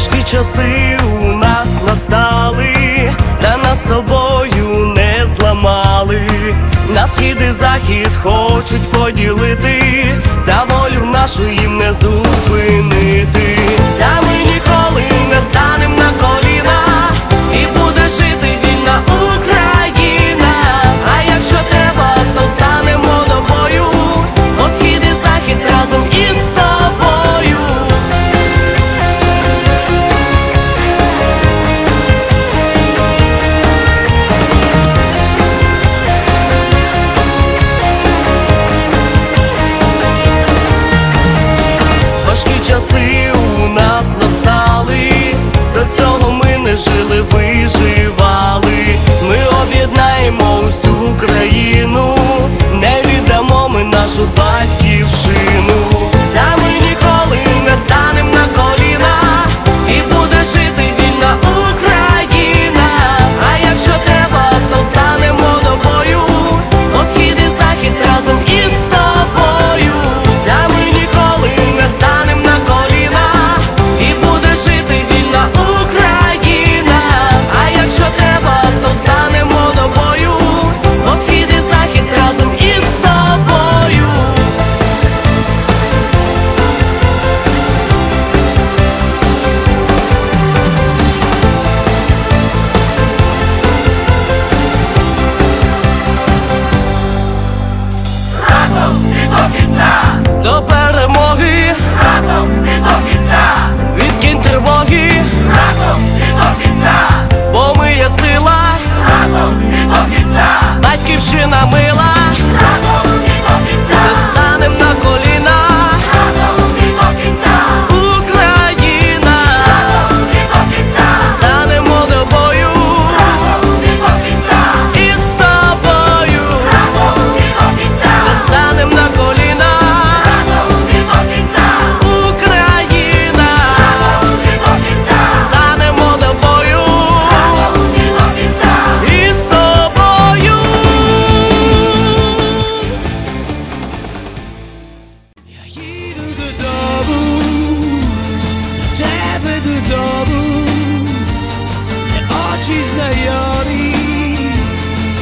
Важкі часи у нас настали, та нас тобою не зламали, на схід і захід хочуть поділити, та волю нашу їм не зупинити, та ми ніколи не станемо на коліна, і буде жити вільна Україна. важкі часи у нас настали, до цього ми не жили, виживали, ми об'єднаємо усю країну, не віддамо ми нашу батьків. ojczyznę jori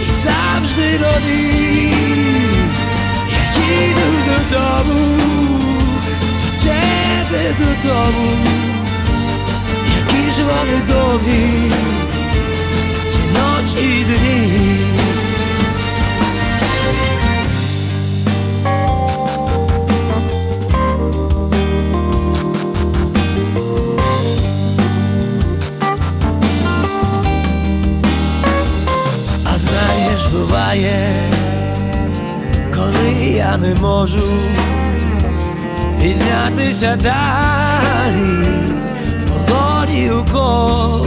I zawsze roli Jak idę do domu To ciebie do domu. Jaki żwany dowi Czy noc i dni. не можу піднятися далі в полоні укол.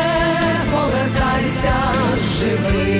живий.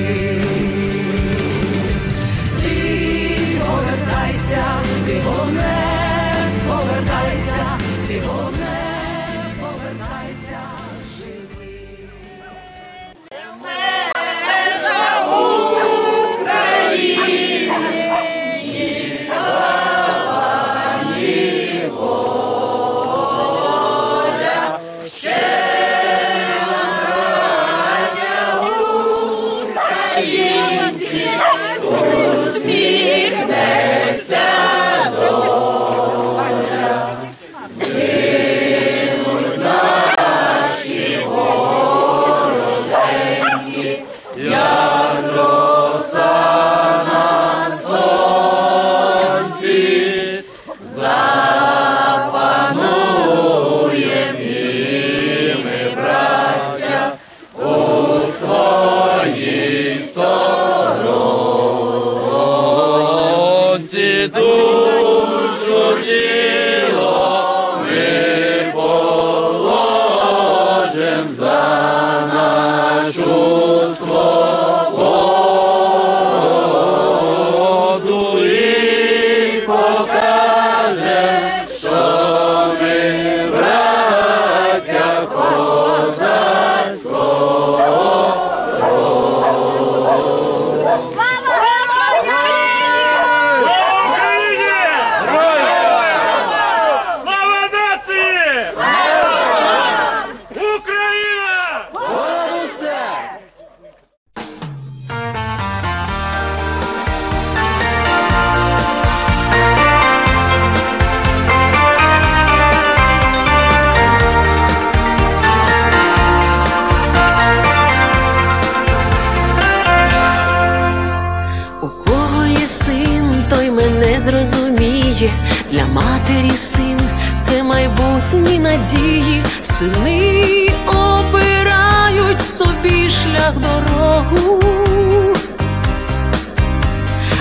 Для матері син це майбутні надії. Сини обирають собі шлях дорогу,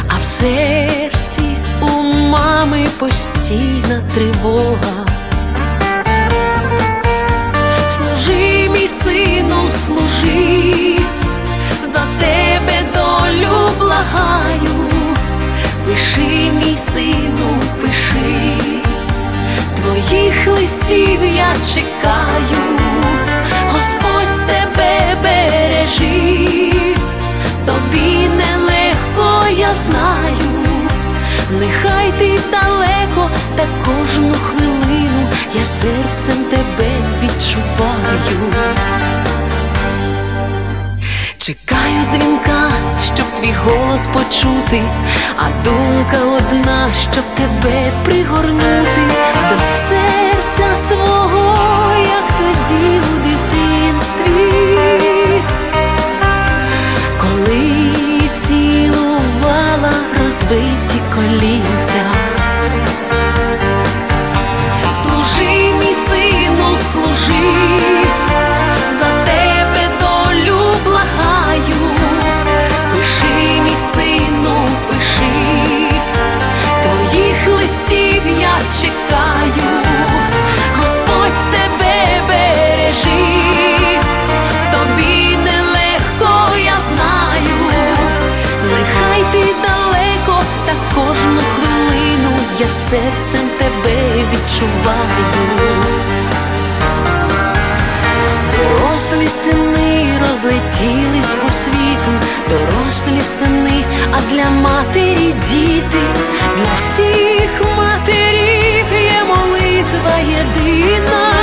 а в серці у мами постійна тривога. Служи, мій сину, служи, за тебе долю благаю, пиши, мій сину, пиши, твоїх листів я чекаю, Господь тебе бережи, тобі нелегко, я знаю, нехай ти далеко, та кожну хвилину я серцем тебе відчуваю. Чекаю дзвінка, щоб твій голос почути, а думка одна, щоб тебе пригорнути серцем тебе відчуваю. Дорослі сини розлетілись по світу, дорослі сини, а для матері діти, для всіх матерів є молитва єдина.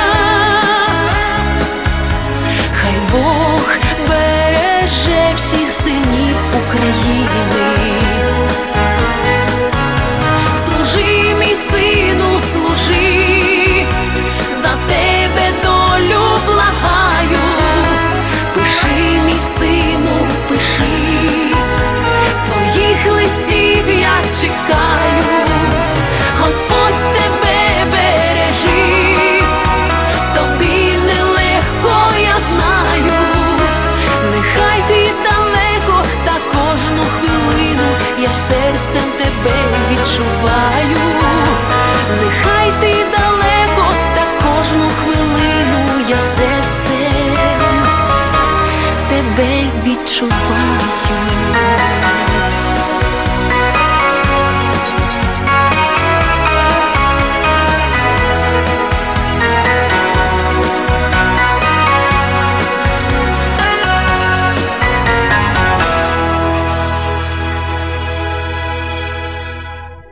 baby, ciò qua